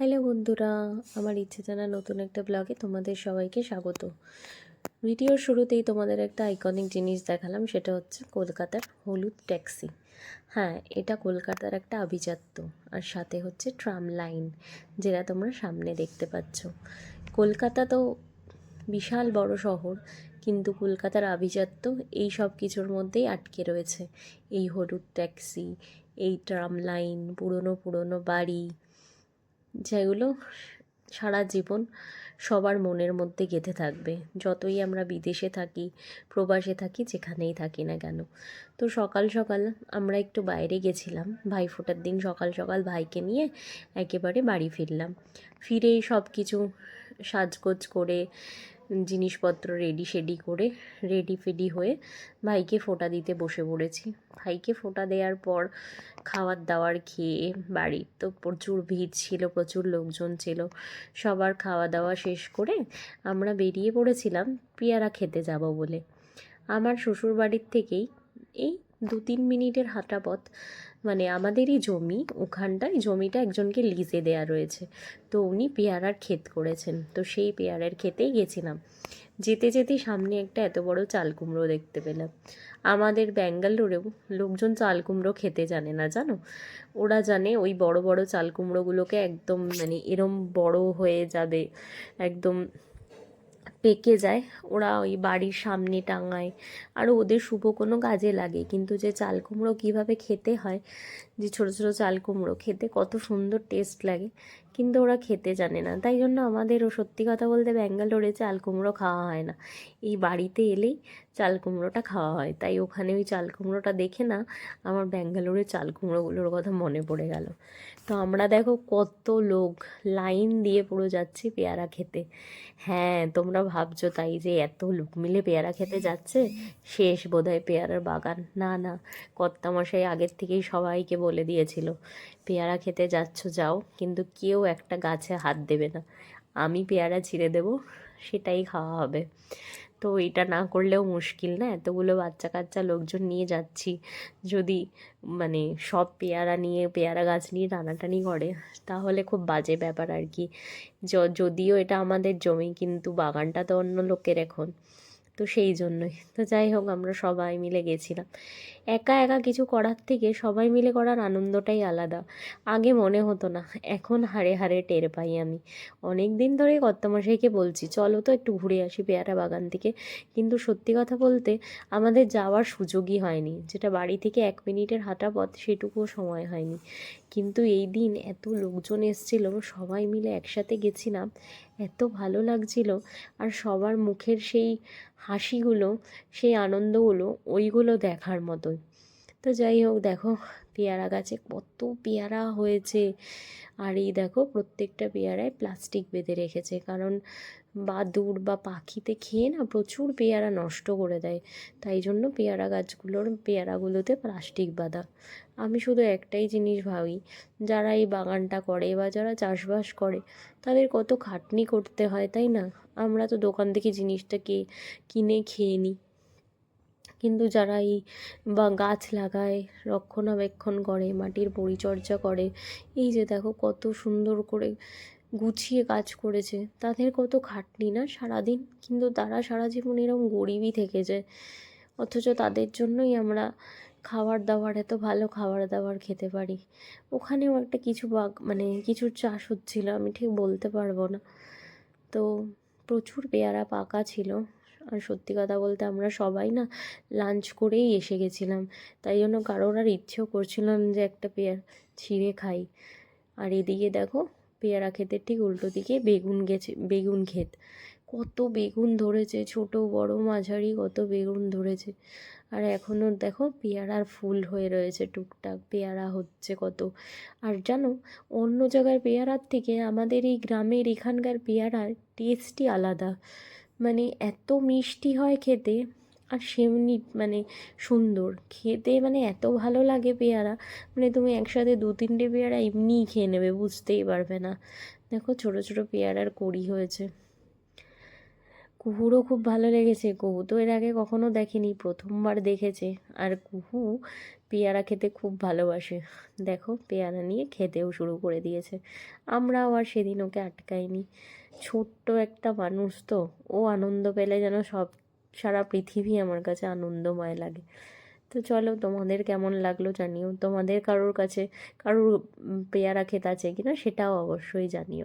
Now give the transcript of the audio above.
Hello বন্ধুরা, আমার ইচ্ছে জানা নতুন একটা ব্লগে তোমাদের সবাইকে স্বাগত। ভিডিওর শুরুতেই তোমাদের একটা আইকনিক জিনিস দেখালাম, সেটা হচ্ছে কলকাতার হলুদ ট্যাক্সি হ্যাঁ এটা কলকাতার একটা আভিজাত্য, আর সাথে হচ্ছে ট্রাম লাইন যেটা তোমরা সামনে দেখতে পাচ্ছ। কলকাতা তো বিশাল বড় শহর, কিন্তু কলকাতার আভিজাত্য এই সব কিছুর মধ্যেই আটকে রয়েছে। এই হলুদ ট্যাক্সি এই ট্রাম লাইন পুরনো পুরনো বাড়ি যেগুলো সারা জীবন সবার মনের মধ্যে গেঁথে থাকবে। যতই আমরা বিদেশে থাকি, প্রবাসে থাকি, যেখানেই থাকি না কেন। তো সকাল সকাল আমরা একটু বাইরে গেছিলাম। ভাই ফোটার দিন সকাল সকাল ভাইকে নিয়ে একেবারে বাড়ি ফিরলাম। ফিরে সব কিছু সাজগোজ করে জিনিসপত্র রেডি শেডি করে রেডি ফেডি হয়ে ভাইকে ফোঁটা দিতে বসে পড়েছি। ভাইকে ফোঁটা দেওয়ার পর খাওয়ার দাওয়ার খেয়ে বাড়ির তো প্রচুর ভিড় ছিল, প্রচুর লোকজন ছিল। সবার খাওয়া দাওয়া শেষ করে আমরা বেরিয়ে পড়েছিলাম পেয়ারা খেতে যাব বলে। আমার শ্বশুর বাড়ির থেকেই এই দু তিন মিনিটের হাঁটা পথ মানে আমাদেরই জমি, ওখানটায় জমিটা একজনকে লিজে দেয়া রয়েছে। তো উনি পেয়ারার ক্ষেত করেছেন। তো সেই পেয়ারার ক্ষেতেই গেছিলাম। যেতে যেতে সামনে একটা এত বড় চাল কুমড়ো দেখতে পেলাম। আমাদের ব্যাঙ্গালোরেও লোকজন চাল কুমড়ো খেতে জানে না, জানো? ওরা জানে ওই বড় বড় চাল কুমড়োগুলোকে একদম মানে এরম বড় হয়ে যাবে, একদম পেকে যায়। ওরা ওই বাড়ির সামনে টাঙায়। আর ওদের শুভ কোনো কাজে লাগে। কিন্তু যে চাল কুমড়ো কীভাবে খেতে হয়, যে ছোটো ছোটো চাল কুমড়ো, খেতে কত সুন্দর টেস্ট লাগে। কিন্তু ওরা খেতে জানে না। তাই জন্য আমাদেরও সত্যি কথা বলতে ব্যাঙ্গালোরে চাল কুমড়ো খাওয়া হয় না। এই বাড়িতে এলেই চাল কুমড়োটা খাওয়া হয়। তাই ওখানে ওই চাল কুমড়োটা দেখে না আমার ব্যাঙ্গালোরের চাল কুমড়োগুলোর কথা মনে পড়ে গেল। তো আমরা দেখো কত লোক লাইন দিয়ে পুরো যাচ্ছি পেয়ারা খেতে। হ্যাঁ তোমরা ভাবছ তাই যে এত লোক মিলে পেয়ারা খেতে যাচ্ছে? শেষ বোধহয় পেয়ারার বাগান। না না, কর্তামশাই আগের থেকেই সবাইকে বলে দিয়েছিল, পেয়ারা খেতে যাচ্ছ, যাও। কিন্তু কেউ একটা গাছে হাত দেবে না। আমি পেয়ারা ছিঁড়ে দেবো, সেটাই খাওয়া হবে। তো এটা না করলেও মুশকিল না? এতগুলো বাচ্চা কাচ্চা লোকজন নিয়ে যাচ্ছি, যদি মানে সব পেয়ারা নিয়ে, পেয়ারা গাছ নিয়ে টানাটানি করে, তাহলে খুব বাজে ব্যাপার আর কি। যদিও এটা আমাদের জমি, কিন্তু বাগানটা তো অন্য লোকের এখন। তো সেই জন্যই। তো যাই হোক, আমরা সবাই মিলে গেছিলাম। একা একা কিছু করার থেকে সবাই মিলে করার আনন্দটাই আলাদা। আগে মনে হতো না, এখন হারে হারে টের পাই আমি। অনেক দিন ধরেই কর্তামশাইকে বলছি, চলো তো একটু ঘুরে আসি পেয়ারা বাগান থেকে। কিন্তু সত্যি কথা বলতে আমাদের যাওয়ার সুযোগই হয়নি। যেটা বাড়ি থেকে এক মিনিটের হাঁটা পথ, সেটুকুও সময় হয়নি। কিন্তু এই দিন এত লোকজন এসেছিল, সবাই মিলে একসাথে গেছিলাম। এত ভালো লাগছিল। আর সবার মুখের সেই হাসিগুলো সেই আনন্দগুলো ওইগুলো দেখার মতোই। তো যাই হোক, দেখো পেয়ারা গাছে কত পেয়ারা হয়েছে। আর এই দেখো প্রত্যেকটা পেয়ারায় প্লাস্টিক বেঁধে রেখেছে, কারণ বাদুড় বা পাখিতে খেয়ে না প্রচুর পেয়ারা নষ্ট করে দেয়। তাই জন্য পেয়ারা গাছগুলোর পেয়ারাগুলোতে প্লাস্টিক বাঁধা। আমি শুধু একটাই জিনিস ভাবি, যারা এই বাগানটা করে বা যারা চাষবাস করে, তাদের কত খাটনি করতে হয়, তাই না? আমরা তো দোকান থেকে জিনিসটা কে কিনে খেয়ে নিই। কিন্তু যারা এই বা গাছ লাগায়, রক্ষণাবেক্ষণ করে, মাটির পরিচর্যা করে, এই যে দেখো কত সুন্দর করে গুছিয়ে কাজ করেছে। তাদের কত খাটনি না সারাদিন? কিন্তু তারা সারা জীবন এরকম গরিবই থেকে যায়। অথচ তাদের জন্যই আমরা খাবার দাবার এত ভালো খাবার দাবার খেতে পারি। ওখানেও একটা কিছু বাগ মানে কিছু চাষ হচ্ছিল, আমি ঠিক বলতে পারব না। তো প্রচুর পেয়ারা পাকা ছিল। আর সত্যি কথা বলতে আমরা সবাই না লাঞ্চ করেই এসে গেছিলাম। তাই জন্য কারোর আর ইচ্ছেও করছিলাম যে একটা পেয়ার ছিঁড়ে খাই। আর এদিকে দেখো, পেয়ারা ক্ষেতের ঠিক উল্টো দিকে বেগুন গেছে, বেগুন ক্ষেত। কত বেগুন ধরেছে, ছোট, বড়, মাঝারি, কত বেগুন ধরেছে। আর এখনও দেখো পেয়ারার ফুল হয়ে রয়েছে টুকটাক, পেয়ারা হচ্ছে কত। আর জানো, অন্য জায়গার পেয়ারার থেকে আমাদের এই গ্রামের এখানকার পেয়ারার টেস্টই আলাদা। মানে এত মিষ্টি হয় খেতে আর সেমনি মানে সুন্দর। খেতে মানে এত ভালো লাগে পেয়ারা মানে তুমি একসাথে দু তিনটে পেয়ারা এমনিই খেয়ে নেবে, বুঝতেই পারবে না। দেখো ছোটো ছোটো পেয়ারার কড়ি হয়েছে। কুহুরও খুব ভালো লেগেছে, কুহু তো এর আগে কখনো দেখেনি, প্রথমবার দেখেছে। আর কুহু পেয়ারা খেতে খুব ভালোবাসে। দেখো, পেয়ারা নিয়ে খেতেও শুরু করে দিয়েছে। আমরাও আর সেদিন ওকে আটকাইনি। ছোট্ট একটা মানুষ তো, ও আনন্দ পেলে যেন সব, সারা পৃথিবী আমার কাছে আনন্দময় লাগে। তো চলো, তোমাদের কেমন লাগল জানিও। তোমাদের কারোর কাছে, কারোর পেয়ারা খেতে আছে কিনা সেটাও অবশ্যই জানিও।